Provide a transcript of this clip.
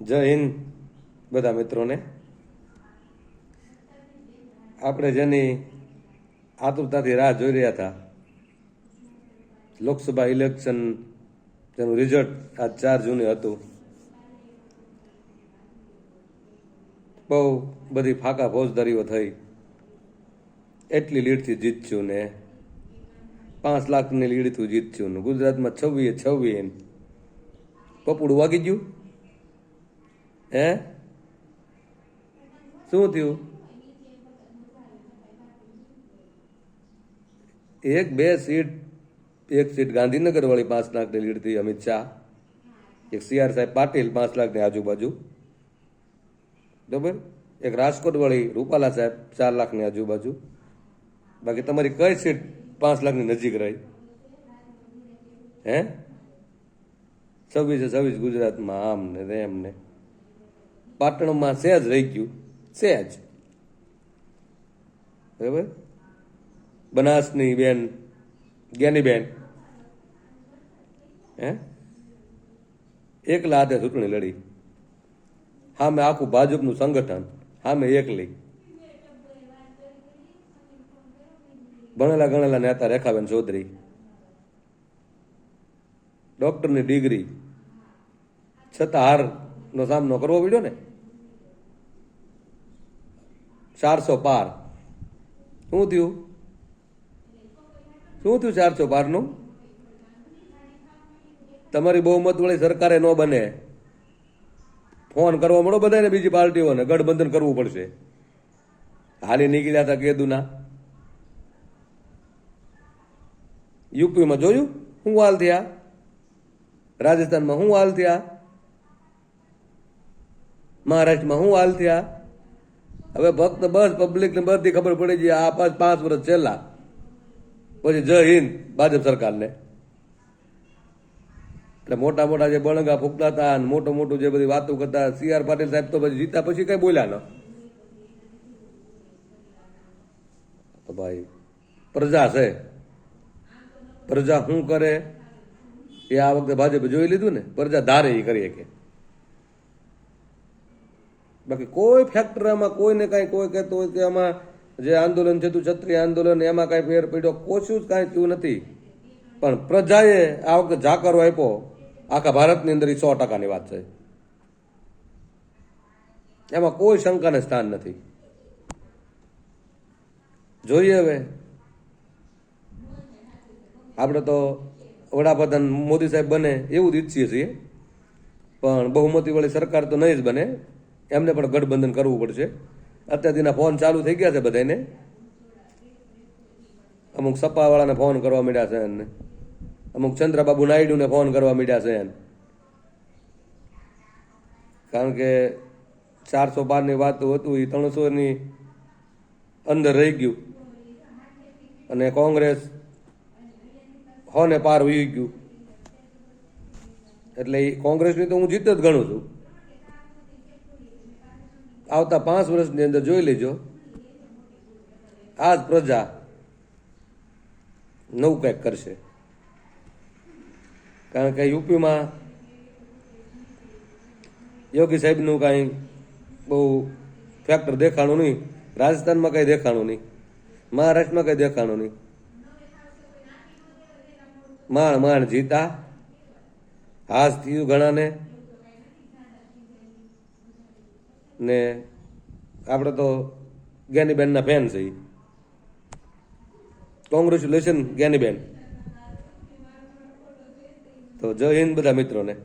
જય હિન્દ બધા મિત્રોને. આપણે જેની આતુરતાથી રાહ જોઈ રહ્યા હતા, લોકસભા ઇલેક્શન તેનું રિઝલ્ટ આજ ચાર જૂને હતું. બહુ બધી ફાકા ફોજદારીઓ થઈ. એટલી લીડથી જીતશું ને. પાંચ લાખની લીડથી જીતશું ને. ગુજરાતમાં છવ્વીએ છવ્વીએ પપુડું વાગી ગયું? હે? શું થયું? એક, બે સીટ, એક સીટ ગાંધીનગર વાળી પાંચ લાખની લીડથી અમિત શાહ. એક સીઆર સાહેબ પાટીલ પાંચ લાખની આજુબાજુ. બરાબર? એક રાજકોટ વાળી રૂપાલા સાહેબ ચાર લાખની આજુબાજુ. બાકી તમારી કઈ સીટ પાંચ લાખની નજીક રહી? હે? છવ્વીસે છવ્વીસ ગુજરાતમાં આમ ને તેમ ને પાટણમાં સહેજ રહી ગયું. સહેજ બરાબર? બનાસની બેન, જ્ઞાની બેન. હે? એકલા હાથે ચૂંટણી લડી. સામે આખું ભાજપનું સંગઠન સામે એકલી. ભણેલા ગણેલા નેતા રેખાબેન ચૌધરી. ડોક્ટરની ડિગ્રી. છતાં હારનો સામનો કરવો પડ્યો ને? ચારસો બાર. શું થયું? શું થયું ચારસો બારનું? તમારી બહુમત વાળી સરકારે ન બને. ફોન કરવા મળો બધાને બીજી પાર્ટીઓને. ગઠબંધન કરવું પડશે. હાલી નીકળ્યા હતા કેદુના. યુપીમાં જોયું? શું હાલ થયા? રાજસ્થાનમાં શું હાલ થયા? મહારાષ્ટ્રમાં શું હાલ થયા? હવે ફક્ત બસ પબ્લિક ને બધી ખબર પડી ગઈ આ પાંચ પાંચ વર્ષ છેલ્લા. પછી જય હિન્દ, ભાજપ સરકારને. એટલે મોટા મોટા જે બળંગા ફૂંકતા હતા અને મોટું મોટું જે બધી વાતો કરતા સી આર પાટીલ સાહેબ તો પછી જીતા પછી કઈ બોલ્યા ન? તો ભાઈ, પ્રજા છે. પ્રજા શું કરે એ આ વખતે ભાજપે જોઈ લીધું ને? પ્રજા ધારે એ કરી કે. બાકી કોઈ ફેક્ટરીમાં કોઈને કાંઈ કોઈ કહેતું હોય કે આમાં જે આંદોલન થયું ક્ષત્રિય આંદોલન, એમાં કાંઈ ફેર પડ્યો કોશું જ કાંઈ થયું નથી. પણ પ્રજાએ આ વખતે જાકરો આપ્યો. આખા ભારતની અંદર એ સો ટકાની વાત છે. એમાં કોઈ શંકાને સ્થાન નથી. જોઈએ હવે. આપણે તો વડાપ્રધાન મોદી સાહેબ બને એવું જ ઈચ્છીએ છીએ. પણ બહુમતી વાળી સરકાર તો નહીં જ બને. એમને પણ ગઠબંધન કરવું પડશે. અત્યારથીના ફોન ચાલુ થઈ ગયા છે બધાને અમુક સપાવાળાને ફોન કરવા માંડ્યા છે એને અમુક ચંદ્રબાબુ નાયડુને ફોન કરવા માંડ્યા છે એને કારણ કે ચારસો બારની વાત હતું એ ત્રણસોની અંદર રહી ગયું. અને કોંગ્રેસ હોને પાર વહી ગયું. એટલે એ કોંગ્રેસની તો હું જીત જ ગણું છું. આવતા પાંચ વર્ષની અંદર જોઈ લેજો. આ જ પ્રજા નવું કંઈક કરશે. કારણ કે યુપીમાં યોગી સાહેબનું કાંઈ બહુ ફેક્ટર દેખાણું નહીં. રાજસ્થાનમાં કંઈ દેખાણું નહીં. મહારાષ્ટ્રમાં કંઈ દેખાણું નહીં. માણ માણ જીતા. હાસ થયું ઘણાને. ને આપણે તો જ્ઞાનીબેનના ફેન છે. કોંગ્રેચ્યુલેશન જ્ઞાનીબેન તો જય હિન્દ બધા મિત્રોને